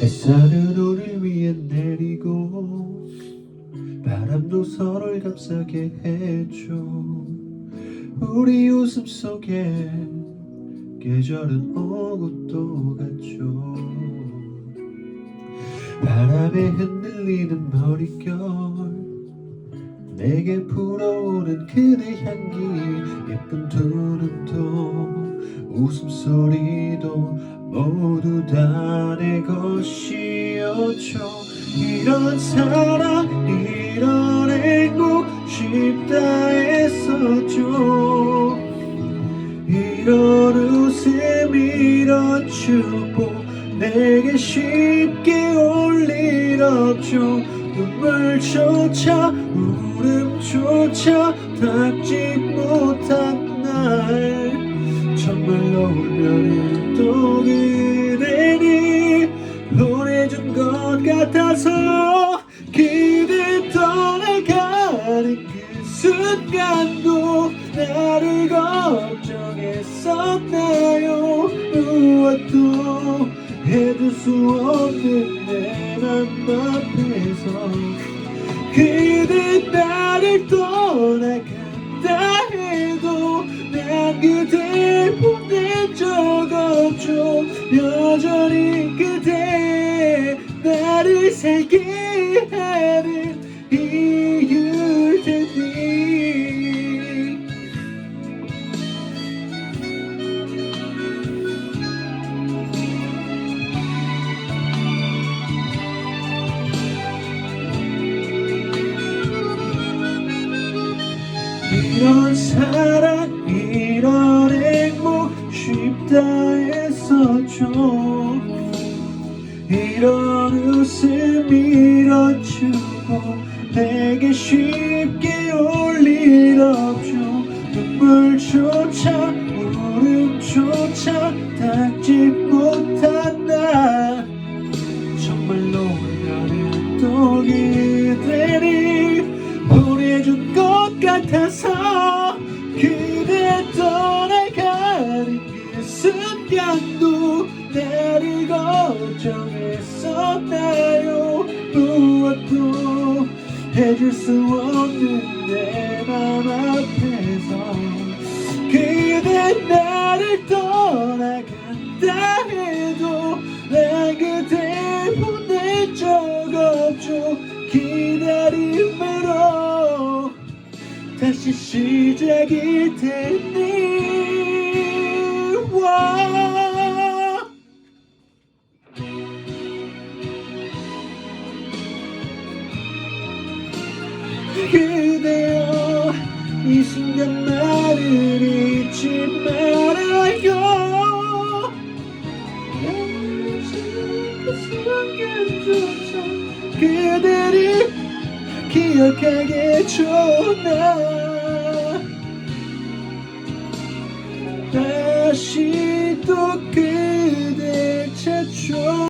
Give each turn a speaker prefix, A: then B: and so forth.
A: 햇살은 우릴 위해 내리고 바람도 서로를 감싸게 해줘. 우리 웃음 속에 계절은 오고 또 갔죠. 바람에 흔들리는 머릿결 내게 불어오는 그대 향기 예쁜 두 눈도 웃음소리도 모두 다 내 것이었죠. 이런 사랑 이런 행복 쉽다 했었죠. 이런 웃음 이런 축복 내게 쉽게 올 일 없죠. 눈물조차 울음조차 닦지 그 순간도 나를 걱정했었나요? 무엇도 해줄 수 없는 내 맘 앞에서 그대 나를 떠나간다 해도 난 그댈 보낸 적 없죠 여전히 그대 나를 살게 하는 이런 사랑 이런 행복 쉽다 했었죠. 이런 웃음 이런 축복 내게 쉽게 올 일 없죠. 눈물조차 울음조차 닦지 못한 나 정말로 나를 또그 같아서 그대 떠나가는 그 순간도 나를 걱정했었나요? 무엇도 해줄 수 없는 내맘 앞에 다시 시작일 테니 와. 그대여 이 순간 나를 잊지 말아요 그대를 기억하게 줘나. 다시 또 그댈 찾죠